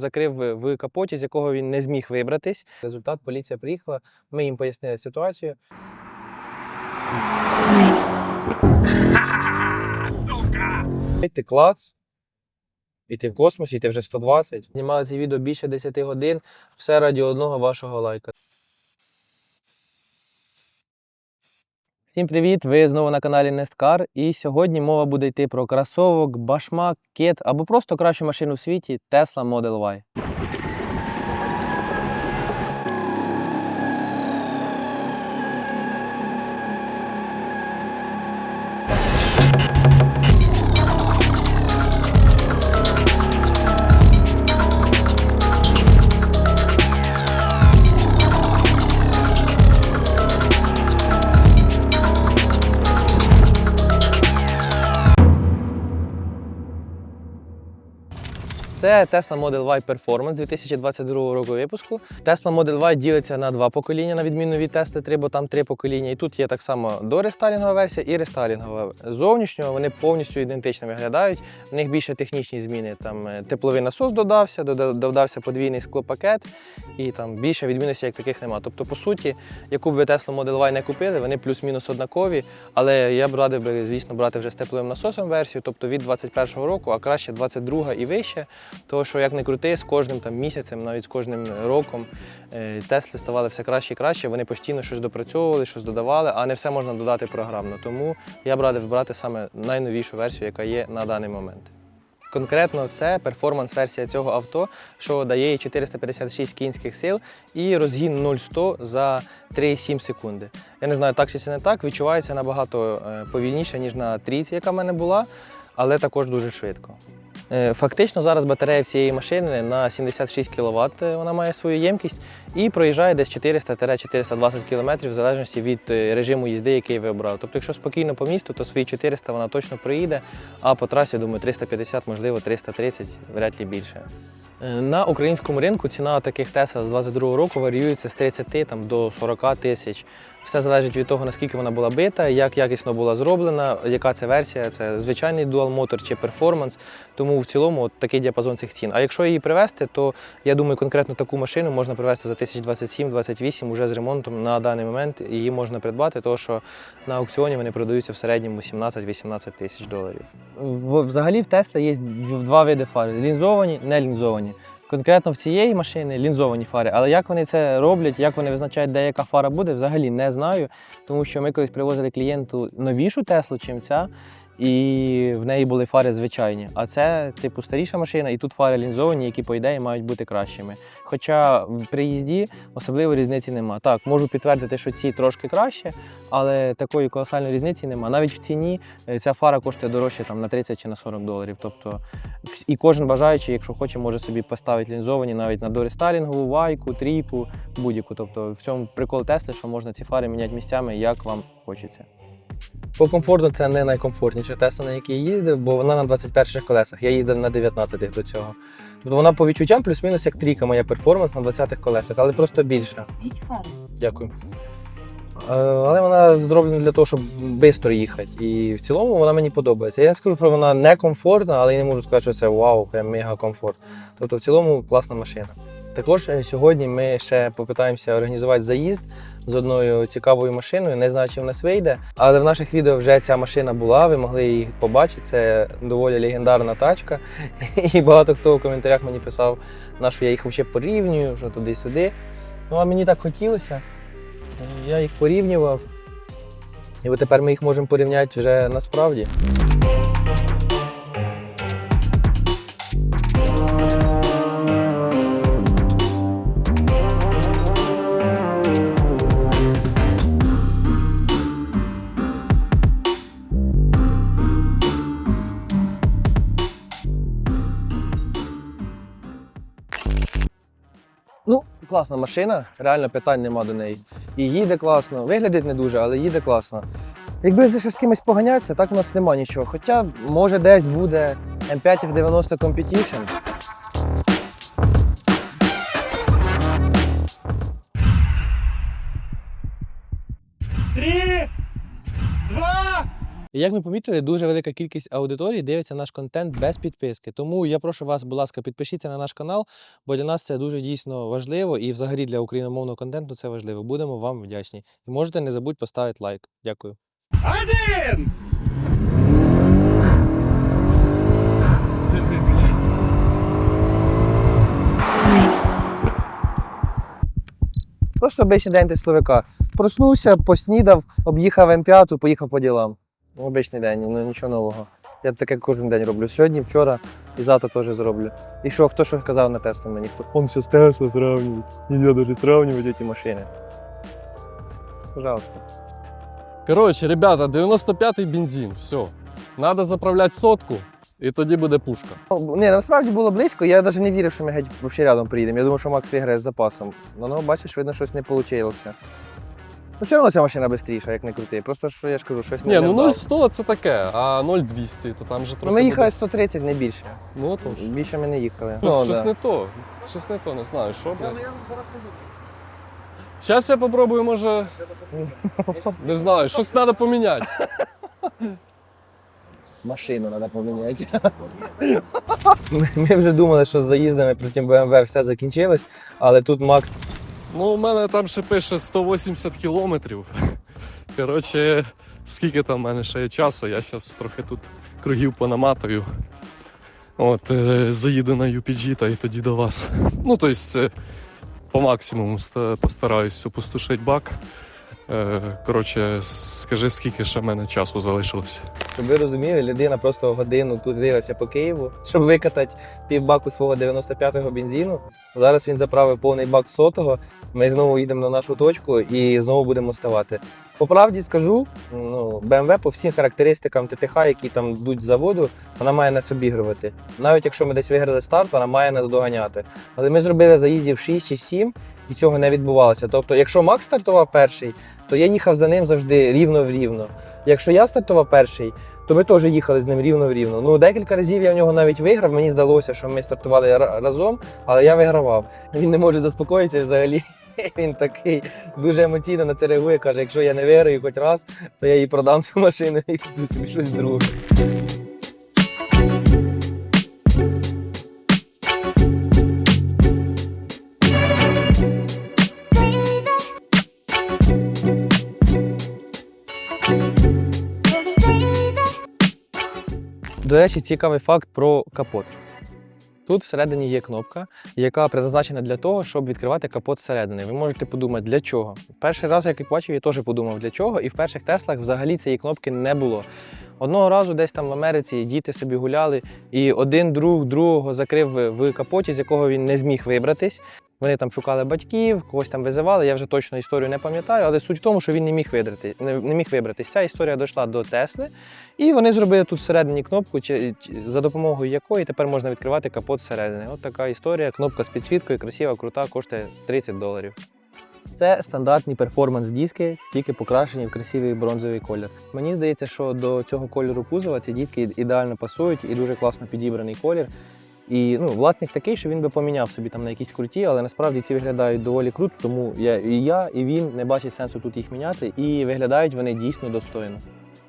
закрив в капоті, з якого він не зміг вибратись. Результат поліція приїхала. Ми їм пояснили ситуацію. Ти клац. І ти в космосі, і ти вже 120. Знімали це відео більше 10 годин. Все раді одного вашого лайка. Всім привіт! Ви знову на каналі Несткар. І сьогодні мова буде йти про кросовок, башмак, кет або просто кращу машину в світі Tesla Model Y. Це Tesla Model Y Performance 2022 року випуску. Tesla Model Y ділиться на два покоління, на відміну від Tesla 3, бо там три покоління. І тут є так само дорестайлінгова версія і рестайлінгова. Зовнішньо вони повністю ідентично виглядають. В них більше технічні зміни. Там е, тепловий насос додався, додався подвійний склопакет, і там більше відмінностей як таких немає. Тобто, по суті, яку б ви Tesla Model Y не купили, вони плюс-мінус однакові. Але я б радив би, звісно, брати вже з тепловим насосом версію, тобто від 21 року, а краще 22 і вище. Тому що як не крути, з кожним там місяцем, навіть з кожним роком е, Тесли ставали все краще і краще. Вони постійно щось допрацьовували, щось додавали, а не все можна додати програмно. Тому я б радив брати саме найновішу версію, яка є на даний момент. Конкретно це перформанс-версія цього авто, що дає їй 456 кінських сил і розгін 0-100 за 3,7 секунди. Я не знаю, так чи це не так. Відчувається набагато е, повільніше, ніж на трійці, яка в мене була, але також дуже швидко. Е, Фактично зараз батарея всієї машини на 76 кВт вона має свою ємкість і проїжджає десь 400-420 км в залежності від е, режиму їзди, який ви обрали. Тобто, якщо спокійно по місту, то свої 400 вона точно проїде, а по трасі, думаю, 350, можливо, 330, вряд ли більше. Е, На українському ринку ціна таких Tesla з 22 року варіюється з 30 там, до 40 тисяч. Все залежить від того, наскільки вона була бита, як якісно була зроблена, яка це версія, це звичайний Motor чи Performance. Тому в цілому от такий діапазон цих цін. А якщо її привезти, то я думаю, конкретно таку машину можна привезти за 1027-28 уже з ремонтом на даний момент. Її можна придбати, тому що на аукціоні вони продаються в середньому 17-18 тисяч доларів. Взагалі в Tesla є два види фар: лінзовані, не лінзовані. Конкретно в цієї машини лінзовані фари, але як вони це роблять, як вони визначають, де яка фара буде, взагалі не знаю. Тому що ми колись привозили клієнту новішу Теслу, чим ця, і в неї були фари звичайні. А це, типу, старіша машина, і тут фари лінзовані, які, по ідеї, мають бути кращими. Хоча в приїзді особливо різниці нема. Так, можу підтвердити, що ці трошки краще, але такої колосальної різниці нема. Навіть в ціні е, ця фара коштує дорожче там, на 30 чи на 40 доларів. Тобто і кожен бажаючий, якщо хоче, може собі поставити лінзовані навіть на дорестайлінгову, вайку, тріпу, будь-яку. Тобто в цьому прикол Тесли, що можна ці фари міняти місцями, як вам хочеться. По комфорту це не найкомфортніша Тесла, на якій я їздив, бо вона на 21 колесах. Я їздив на 19-х до цього. Тобто вона по відчуттям плюс-мінус як трійка моя перформанс на 20-х колесах, але просто більша. Дякую. Е, Але вона зроблена для того, щоб швидко їхати. І в цілому вона мені подобається. Я не скажу, що вона не комфортна, але я не можу сказати, що це вау, прям мега комфорт. Тобто в цілому класна машина. Також е, сьогодні ми ще попитаємося організувати заїзд з одною цікавою машиною. Не знаю, чи в нас вийде. Але в наших відео вже ця машина була, ви могли її побачити. Це доволі легендарна тачка. І багато хто в коментарях мені писав, на що я їх взагалі порівнюю, що туди-сюди. Ну а мені так хотілося. Я їх порівнював. І от тепер ми їх можемо порівняти вже насправді. Класна машина, реально питань нема до неї. І їде класно, виглядить не дуже, але їде класно. Якби за щось з кимось поганятися, так у нас нема нічого. Хоча, може, десь буде M5 в 90 Competition. І як ми помітили, дуже велика кількість аудиторії дивиться наш контент без підписки. Тому я прошу вас, будь ласка, підпишіться на наш канал, бо для нас це дуже дійсно важливо і взагалі для україномовного контенту це важливо. Будемо вам вдячні. І можете не забудь поставити лайк. Дякую. Один! Просто обичний день тисловика. Проснувся, поснідав, об'їхав М5, поїхав по ділам. Обичний день, ну нічого нового. Я таке кожен день роблю. Сьогодні, вчора і завтра теж зроблю. І що, хто що казав на Теслу мені? Он все з Тесла сравнює. Нельзя даже сравнювати ці машини. Пожалуйста. Коротше, ребята, 95-й бензин, все. Надо заправляти сотку, і тоді буде пушка. Ну, Ні, насправді було близько, я навіть не вірив, що ми геть взагалі рядом приїдемо. Я думав, що Макс виграє з запасом. Ну, ну бачиш, видно, щось не вийшло. Ну, все одно ця машина швидша, як не крути. Просто що я ж кажу, щось Ні, ну вдало. 0,100 це таке, а 0,200 то там же трохи. Ну, ми їхали буде. 130, не більше. Ну тож. Більше ми не їхали. Щось, Ну, щось да. не то. Щось не то, не знаю, що, блядь. Зараз я попробую, може. Не знаю, щось треба поміняти. Машину треба поміняти. ми, ми вже думали, що з доїздами проти BMW все закінчилось, але тут Макс Ну, у мене там ще пише 180 кілометрів. Коротше, скільки там в мене ще є часу, я зараз трохи тут кругів понаматую. От, е, заїду на UPG та і тоді до вас. Ну, тобто, по максимуму ста- постараюсь опустошити бак. Е, коротше, скажи, скільки ще в мене часу залишилось. Щоб ви розуміли, людина просто годину тут дивилася по Києву, щоб викатати півбаку свого 95-го бензину. Зараз він заправив повний бак сотого. Ми знову їдемо на нашу точку і знову будемо ставати. По правді скажу, ну, BMW по всім характеристикам ТТХ, які там йдуть з заводу, вона має нас обігрувати. Навіть якщо ми десь виграли старт, вона має нас доганяти. Але ми зробили заїздів 6 чи 7, і цього не відбувалося. Тобто, якщо Макс стартував перший, то я їхав за ним завжди рівно в рівно. Якщо я стартував перший, то ми теж їхали з ним рівно в рівно. Ну, декілька разів я в нього навіть виграв. Мені здалося, що ми стартували разом, але я вигравав. Він не може заспокоїтися взагалі. Він такий дуже емоційно на це реагує. Каже: якщо я не виграю хоч раз, то я її продам цю машину і куплю собі щось друге. До речі, цікавий факт про капот. Тут всередині є кнопка, яка призначена для того, щоб відкривати капот зсередини. Ви можете подумати, для чого. Перший раз, як я бачив, я теж подумав, для чого. І в перших Теслах взагалі цієї кнопки не було. Одного разу десь там в Америці діти собі гуляли, і один друг другого закрив в капоті, з якого він не зміг вибратись. Вони там шукали батьків, когось там визивали. Я вже точно історію не пам'ятаю, але суть в тому, що він не міг видрати, не, не міг вибратись. Ця історія дійшла до Тесли, і вони зробили тут всередині кнопку, чи- за допомогою якої тепер можна відкривати капот зсередини. От така історія. Кнопка з підсвіткою, красива, крута, коштує 30 доларів. Це стандартні перформанс-диски, тільки покрашені в красивий бронзовий колір. Мені здається, що до цього кольору кузова ці диски ідеально пасують і дуже класно підібраний колір. І ну, власник такий, що він би поміняв собі там на якісь круті, але насправді ці виглядають доволі круто, тому я, і я, і він не бачить сенсу тут їх міняти, і виглядають вони дійсно достойно.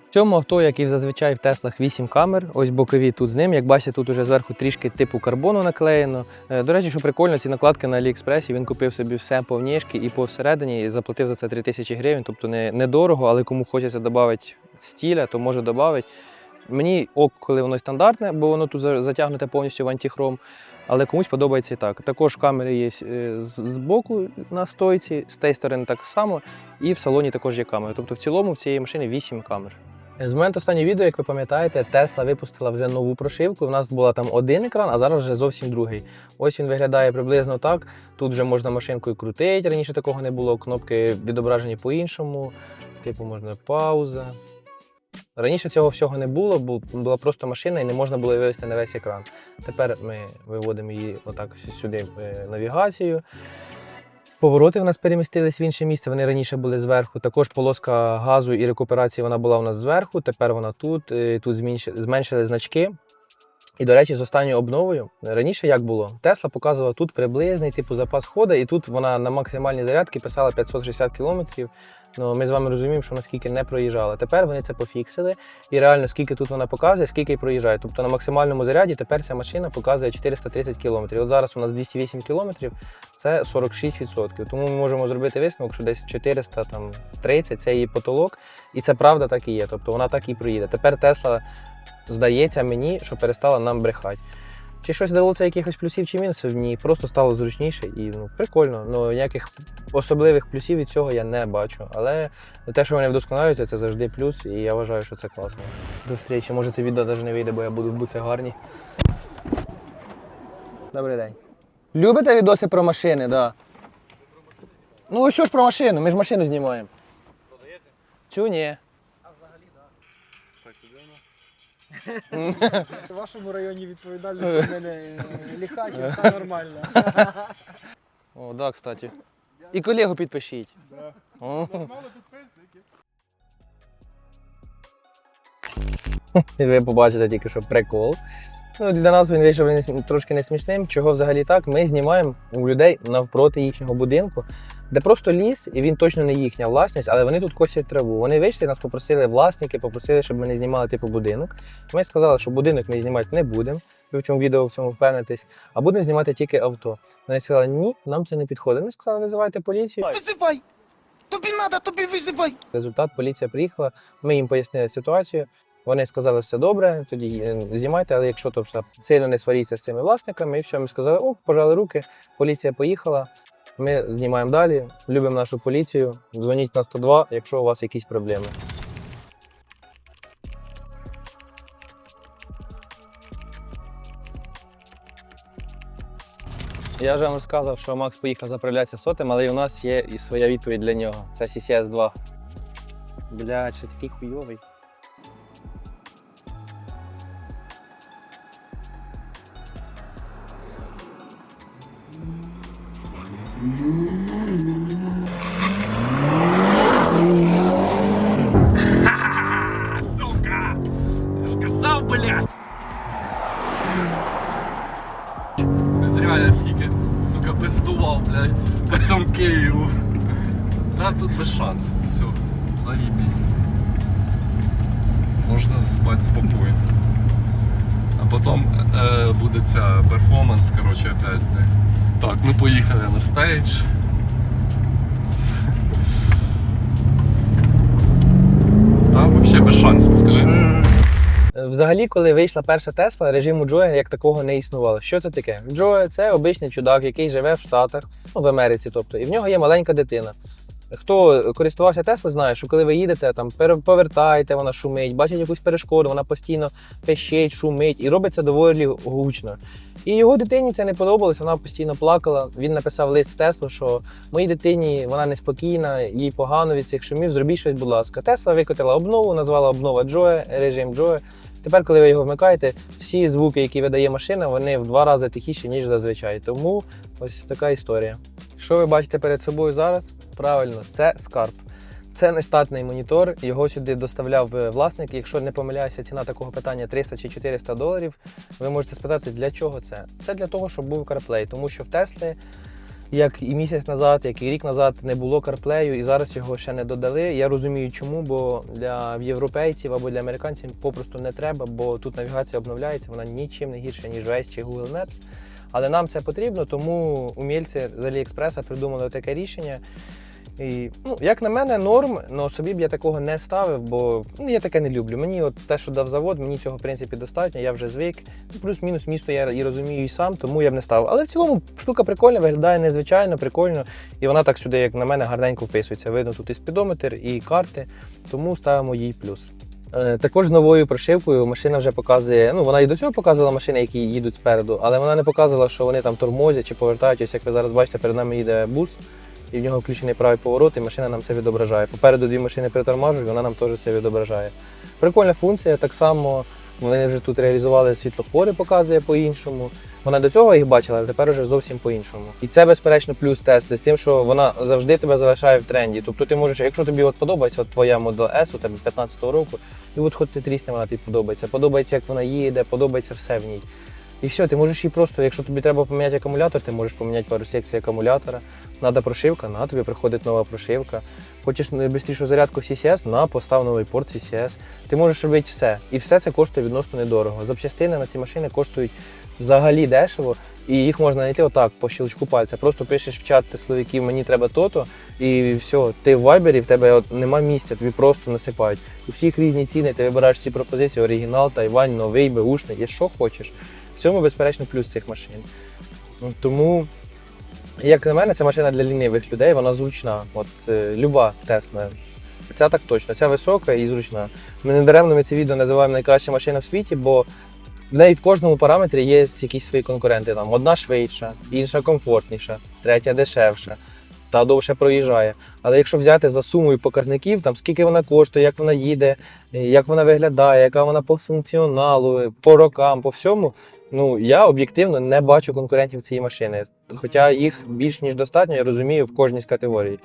В цьому авто, як і зазвичай в Теслах 8 камер, ось бокові тут з ним. Як бачите, тут уже зверху трішки типу карбону наклеєно. Е, До речі, що прикольно, ці накладки на Аліекспресі, він купив собі все повнішки і по всередині і заплатив за це 3000 гривень, тобто не, недорого, але кому хочеться додати стіля, то може додати. Мені ок, коли воно стандартне, бо воно тут затягнуте повністю в антихром, але комусь подобається і так. Також камери є е, з боку на стойці, з тієї сторони так само, і в салоні також є камери. Тобто в цілому в цієї машини 8 камер. З моменту останнього відео, як ви пам'ятаєте, Tesla випустила вже нову прошивку. У нас була там один екран, а зараз вже зовсім другий. Ось він виглядає приблизно так. Тут вже можна машинкою крутити. Раніше такого не було. Кнопки відображені по-іншому. Типу, можна пауза. Раніше цього всього не було, бо була просто машина і не можна було її вивести на весь екран. Тепер ми виводимо її отак сюди е, навігацію. Повороти в нас перемістились в інше місце. Вони раніше були зверху. Також полоска газу і рекуперації вона була у нас зверху. Тепер вона тут. Е, Тут зменшили, значки. І, до речі, з останньою обновою раніше як було? Тесла показувала тут приблизний типу запас ходу, і тут вона на максимальній зарядці писала 560 км. Ну, ми з вами розуміємо, що наскільки не проїжджала. Тепер вони це пофіксили, і реально скільки тут вона показує, скільки й проїжджає. Тобто на максимальному заряді тепер ця машина показує 430 км. От зараз у нас 208 км, це 46%. Тому ми можемо зробити висновок, що десь 430 це її потолок, і це правда так і є. Тобто вона так і проїде. Тепер Тесла здається мені, що перестала нам брехати. Чи щось дало це якихось плюсів чи мінусів? Ні, просто стало зручніше і ну, прикольно. Ну ніяких особливих плюсів від цього я не бачу. Але те, що вони вдосконалюються, це завжди плюс, і я вважаю, що це класно. До зустрічі. Може це відео навіть не вийде, бо я буду в буце гарні. Добрий день. Любите відоси про машини, так. Да. Ну що ж про машину, ми ж машину знімаємо. Продаєте? Цю ні. В вашому районі відповідальність у мене е, все нормально. О, да, кстати. І колегу підпишіть. О. І Ви побачите тільки, що прикол. Ну, для нас він вийшов трошки не смішним. Чого взагалі так? Ми знімаємо у людей навпроти їхнього будинку, де просто ліс, і він точно не їхня власність, але вони тут косять траву. Вони вийшли, нас попросили власники, попросили, щоб ми не знімали типу будинок. Ми сказали, що будинок ми знімати не будемо. Ви в цьому відео в цьому впевнитесь, а будемо знімати тільки авто. Вони сказали, ні, нам це не підходить. Ми сказали, визивайте поліцію. Вызывай! Тобі надо, тобі визивай! Результат поліція приїхала, ми їм пояснили ситуацію. Вони сказали, все добре, тоді е, знімайте, але якщо то все сильно не сваріться з цими власниками, і все, ми сказали, о, пожали руки, поліція поїхала. Ми знімаємо далі, любимо нашу поліцію. Дзвоніть на 102, якщо у вас якісь проблеми. Я вже вам розказав, що Макс поїхав заправлятися сотим, але і у нас є і своя відповідь для нього. Це CCS 2. Блядь, що такий хуйовий. Сука! Я ж казав, блядь! Зря скільки, сука, пиздував, блядь, по цьому Києву. Да, тут без шансів. Все, заебись. Можна спати спокійно. А потім е, буде ця перформанс, короче, опять. блядь. Ми поїхали на стейдж. Та взагалі без шансів, скажи. Е, Взагалі, коли вийшла перша Тесла, режиму Джоя як такого не існувало. Що це таке? Джоя це обичний чудак, який живе в Штатах, ну в Америці, тобто, і в нього є маленька дитина. Хто користувався Теслою, знає, що коли ви їдете, там повертаєте, вона шумить, бачить якусь перешкоду, вона постійно пищить, шумить і робить це доволі гучно. І його дитині це не подобалось, вона постійно плакала. Він написав лист Теслу, що моїй дитині вона неспокійна, їй погано від цих шумів. Зробіть щось, будь ласка. Тесла викотила обнову, назвала обнова Джоя, режим Джоя. Тепер, коли ви його вмикаєте, всі звуки, які видає машина, вони в два рази тихіші, ніж зазвичай. Тому ось така історія. Що ви бачите перед собою зараз? Правильно, це скарб. Це не штатний монітор, його сюди доставляв е, власник. Якщо не помиляюся, ціна такого питання 300 чи 400 доларів. Ви можете спитати, для чого це? Це для того, щоб був CarPlay, тому що в Теслі, як і місяць назад, як і рік назад, не було CarPlay, і зараз його ще не додали. Я розумію, чому, бо для європейців або для американців попросту не треба, бо тут навігація обновляється, вона нічим не гірша, ніж Waze чи Google Maps. Але нам це потрібно, тому умільці з Аліекспреса придумали таке рішення. І, ну, як на мене, норм, але собі б я такого не ставив, бо ну, я таке не люблю. Мені от те, що дав завод, мені цього в принципі достатньо, я вже звик. Ну, Плюс-мінус місто я і розумію і сам, тому я б не ставив. Але в цілому штука прикольна, виглядає незвичайно, прикольно. І вона так сюди, як на мене, гарненько вписується. Видно тут і спідометр, і карти, тому ставимо їй плюс. Е, Також з новою прошивкою машина вже показує. Ну, вона і до цього показувала машини, які їдуть спереду, але вона не показувала, що вони там тормозять чи повертають. Ось як ви зараз бачите, перед нами їде бус, і в нього включений правий поворот, і машина нам це відображає. Попереду дві машини притормажують, вона нам теж це відображає. Прикольна функція. Так само Вони вже тут реалізували світлофори, показує по-іншому. Вона до цього їх бачила, але тепер вже зовсім по-іншому. І це, безперечно, плюс тести з тим, що вона завжди тебе залишає в тренді. Тобто ти можеш, якщо тобі от подобається от твоя Model S, у тебе 15-го року, і от хоч ти трісне, вона тобі подобається. Подобається, як вона їде, подобається все в ній. І все, ти можеш її просто, якщо тобі треба поміняти акумулятор, ти можеш поміняти пару секцій акумулятора. Надо прошивка, на тобі приходить нова прошивка. Хочеш швидшу зарядку CCS, на постав новий порт CCS. Ти можеш робити все. І все це коштує відносно недорого. Запчастини на ці машини коштують взагалі дешево, і їх можна знайти отак, по щелчку пальця. Просто пишеш в чат тестовиків, мені треба то-то, і все, ти в вайбері, в тебе от нема місця, тобі просто насипають. У всіх різні ціни, ти вибираєш ці пропозиції, оригінал, Тайвань, новий, беушний, є що хочеш. В цьому, безперечно, плюс цих машин. Тому, як на мене, це машина для лінивих людей, вона зручна. От е, люба Тесла. Ця так точно, ця висока і зручна. Ми не даремно ми це відео називаємо найкраща машина в світі, бо в неї в кожному параметрі є якісь свої конкуренти. Там одна швидша, інша комфортніша, третя дешевша, та довше проїжджає. Але якщо взяти за сумою показників, там скільки вона коштує, як вона їде, як вона виглядає, яка вона по функціоналу, по рокам, по всьому. Ну я об'єктивно не бачу конкурентів цієї машини. Хоча їх більш ніж достатньо, я розумію, в кожній з категорій.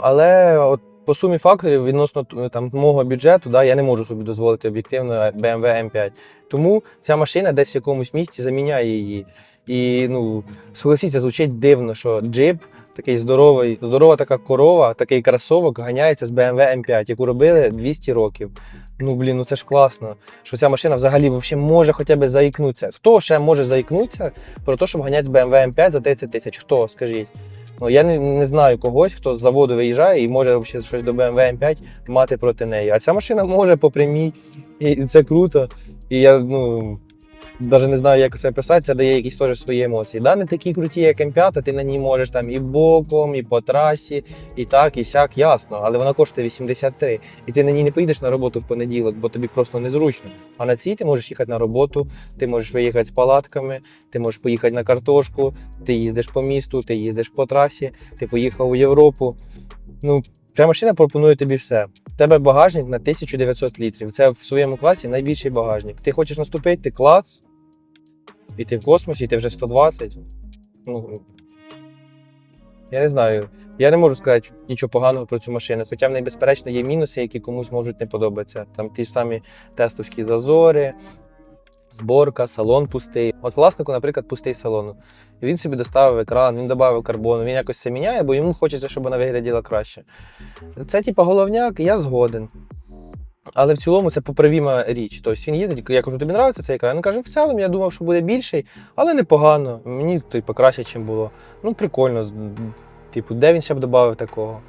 Але от по сумі факторів відносно там мого бюджету, да, я не можу собі дозволити об'єктивно BMW M5. Тому ця машина десь в якомусь місці заміняє її. І ну, согласіться, звучить дивно, що джип, такий здоровий, здорова така корова, такий кросовок ганяється з BMW M5, яку робили 200 років. Ну блін, ну це ж класно, що ця машина взагалі може хоча б заікнутися. Хто ще може заікнутися про те, щоб ганяти з BMW M5 за 30 тисяч? Хто, скажіть? Ну, я не, не знаю когось, хто з заводу виїжджає і може взагалі щось до BMW M5 мати проти неї. А ця машина може по прямій, і це круто. І я ну, навіть не знаю, як це писати, це дає якісь теж свої емоції. Да, не такі круті, як М5, ти на ній можеш там і боком, і по трасі, і так, і сяк, ясно. Але вона коштує 83. І ти на ній не поїдеш на роботу в понеділок, бо тобі просто незручно. А на цій ти можеш їхати на роботу, ти можеш виїхати з палатками, ти можеш поїхати на картошку, ти їздиш по місту, ти їздиш по трасі, ти поїхав у Європу. Ну, ця машина пропонує тобі все. У тебе багажник на 1900 літрів. Це в своєму класі найбільший багажник. Ти хочеш наступити, ти клац, і ти в космосі, і ти вже 120. Ну, я не знаю. Я не можу сказати нічого поганого про цю машину, хоча в неї, безперечно, є мінуси, які комусь можуть не подобатися. Там ті ж самі тестовські зазори, зборка, салон пустий. От власнику, наприклад, пустий салон. Він собі доставив екран, він додав карбону, він якось це міняє, бо йому хочеться, щоб вона вигляділа краще. Це, типа, головняк, я згоден. Але в цілому це поправіма річ. Тобто він їздить, я кажу, тобі подобається цей екран? Він каже, в цілому я думав, що буде більший, але непогано. Мені типу, краще, ніж було. Ну, прикольно. Типу, де він ще б додав такого?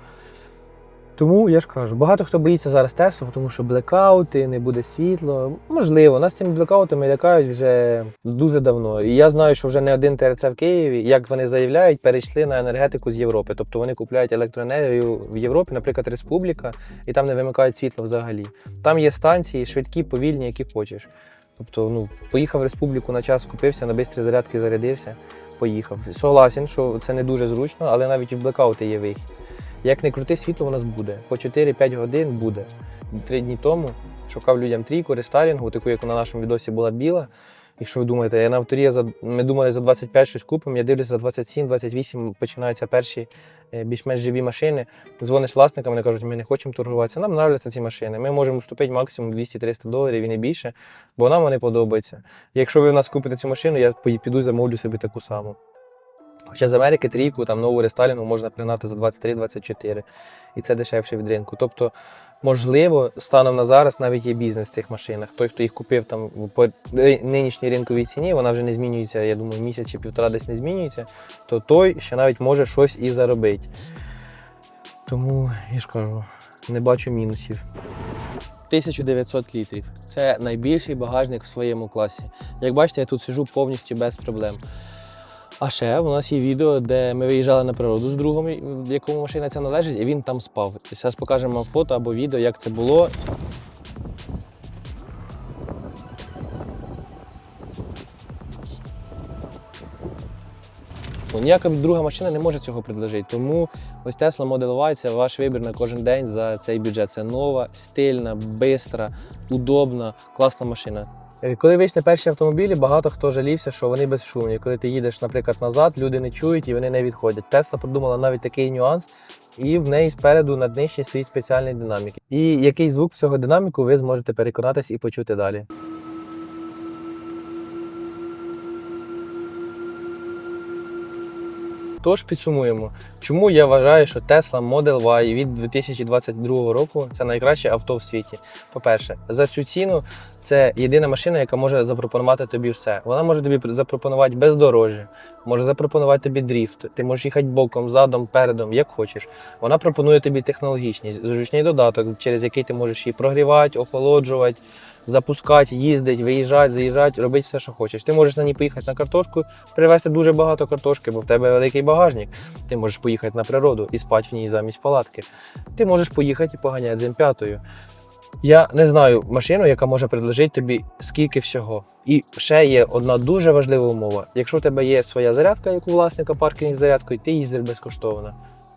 Тому я ж кажу, багато хто боїться зараз Теслу, тому що блекаути, не буде світло. Можливо, нас цими блекаутами лякають вже дуже давно. І я знаю, що вже не один ТРЦ в Києві, як вони заявляють, перейшли на енергетику з Європи. Тобто вони купляють електроенергію в Європі, наприклад, Республіка, і там не вимикають світло взагалі. Там є станції, швидкі, повільні, які хочеш. Тобто, ну, поїхав в республіку на час, купився, на бистрі зарядки зарядився, поїхав. Согласен, що це не дуже зручно, але навіть і в блекаути є вихід. Як не крути, світло у нас буде. По 4-5 годин буде. Три дні тому шукав людям трійку рестайлінгу, таку, як на нашому відосі була біла. Якщо ви думаєте, я на авторі за ми думали за 25 щось купимо, я дивлюся за 27-28 починаються перші е, більш-менш живі машини. Дзвониш власникам, вони кажуть, ми не хочемо торгуватися. Нам подобаються ці машини. Ми можемо вступити максимум 200-300 доларів і не більше, бо нам вони подобаються. Якщо ви в нас купите цю машину, я піду замовлю собі таку саму. Хоча з Америки трійку, там нову рестайлінгу можна пригнати за 23-24, і це дешевше від ринку. Тобто, можливо, станом на зараз навіть є бізнес в цих машинах. Той, хто їх купив там по нинішній ринковій ціні, вона вже не змінюється, я думаю, місяць чи півтора десь не змінюється, то той ще навіть може щось і заробити. Тому я ж кажу, не бачу мінусів. 1900 літрів. Це найбільший багажник в своєму класі. Як бачите, я тут сижу повністю без проблем. А ще у нас є відео, де ми виїжджали на природу з другом, якому машина ця належить, і він там спав. Зараз покажемо фото або відео, як це було. Ніяка друга машина не може цього предложити. Тому ось Tesla Model Y – це ваш вибір на кожен день за цей бюджет. Це нова, стильна, бистра, удобна, класна машина. Е, Коли вийшли перші автомобілі, багато хто жалівся, що вони безшумні. Коли ти їдеш, наприклад, назад, люди не чують і вони не відходять. Тесла придумала навіть такий нюанс, і в неї спереду на днищі стоїть спеціальний динамік. І який звук цього динаміку ви зможете переконатись і почути далі. Тож підсумуємо, чому я вважаю, що Tesla Model Y від 2022 року це найкраще авто в світі. По-перше, за цю ціну це єдина машина, яка може запропонувати тобі все. Вона може тобі запропонувати бездорожжя, може запропонувати тобі дріфт. Ти можеш їхати боком, задом, передом, як хочеш. Вона пропонує тобі технологічність, зручний додаток, через який ти можеш її прогрівати, охолоджувати. Запускати, їздити, виїжджати, заїжджати, робити все, що хочеш. Ти можеш на ній поїхати на картошку, привезти дуже багато картошки, бо в тебе великий багажник. Ти можеш поїхати на природу і спати в ній замість палатки. Ти можеш поїхати і поганяти з М5. Я не знаю машину, яка може предложити тобі скільки всього. І ще є одна дуже важлива умова. Якщо в тебе є своя зарядка, як у власника паркінг з зарядкою, ти їздиш безкоштовно.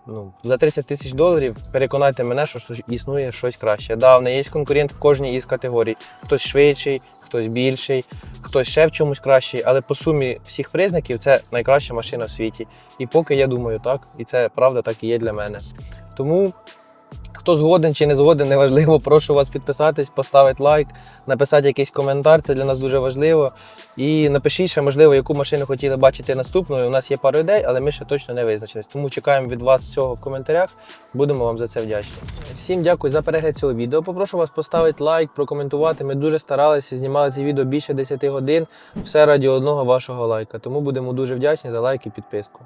Ну, за 30 тисяч доларів переконайте мене, що існує щось краще. Да, в неї є конкурент в кожній із категорій. Хтось швидший, хтось більший, хтось ще в чомусь кращий, але по сумі всіх признаків це найкраща машина в світі. І поки я думаю так, і це правда так і є для мене. Тому хто згоден чи не згоден, неважливо, прошу вас підписатись, поставити лайк, написати якийсь коментар, це для нас дуже важливо. І напишіть ще, можливо, яку машину хотіли бачити наступною. У нас є пару ідей, але ми ще точно не визначились. Тому чекаємо від вас цього в коментарях. Будемо вам за це вдячні. Всім дякую за перегляд цього відео. Попрошу вас поставити лайк, прокоментувати. Ми дуже старалися, знімали це відео більше 10 годин. Все раді одного вашого лайка. Тому будемо дуже вдячні за лайк і підписку.